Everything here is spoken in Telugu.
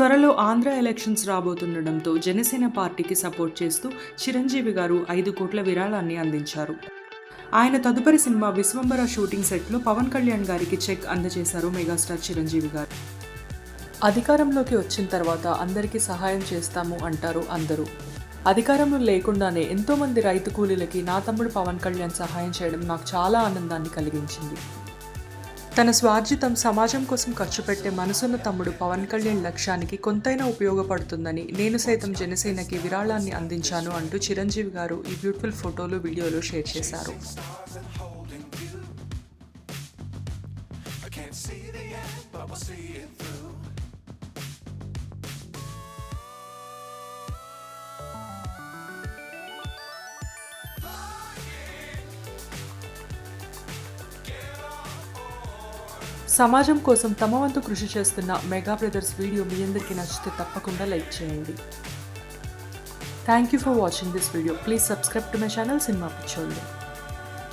త్వరలో ఆంధ్ర ఎలక్షన్స్ రాబోతుండడంతో జనసేన పార్టీకి సపోర్ట్ చేస్తూ చిరంజీవి గారు ఐదు కోట్ల విరాళాన్ని అందించారు. ఆయన తదుపరి సినిమా విశ్వంబర షూటింగ్ సెట్లో పవన్ కళ్యాణ్ గారికి చెక్ అందజేశారు మెగాస్టార్ చిరంజీవి గారు. అధికారంలోకి వచ్చిన తర్వాత అందరికీ సహాయం చేస్తాము అంటారు అందరూ. అధికారంలో లేకుండానే ఎంతోమంది రైతు కూలీలకి నా తమ్ముడు పవన్ కళ్యాణ్ సహాయం చేయడం నాకు చాలా ఆనందాన్ని కలిగించింది. తన స్వార్జితం సమాజం కోసం ఖర్చు పెట్టే మనసున్న తమ్ముడు పవన్ కళ్యాణ్ లక్ష్యానికి కొంతైనా ఉపయోగపడుతుందని నేను సైతం జనసేనకి విరాళాన్ని అందించాను అంటూ చిరంజీవి గారు ఈ బ్యూటిఫుల్ ఫోటోలు వీడియోలు షేర్ చేశారు. సమాజం కోసం తమ వంతు కృషి చేస్తున్న మెగా బ్రదర్స్ వీడియో మీ అందరికీ నచ్చితే తప్పకుండా లైక్ చేయండి. Thank you for watching this video please subscribe to my channel cinema పిచ్చోళ్ళు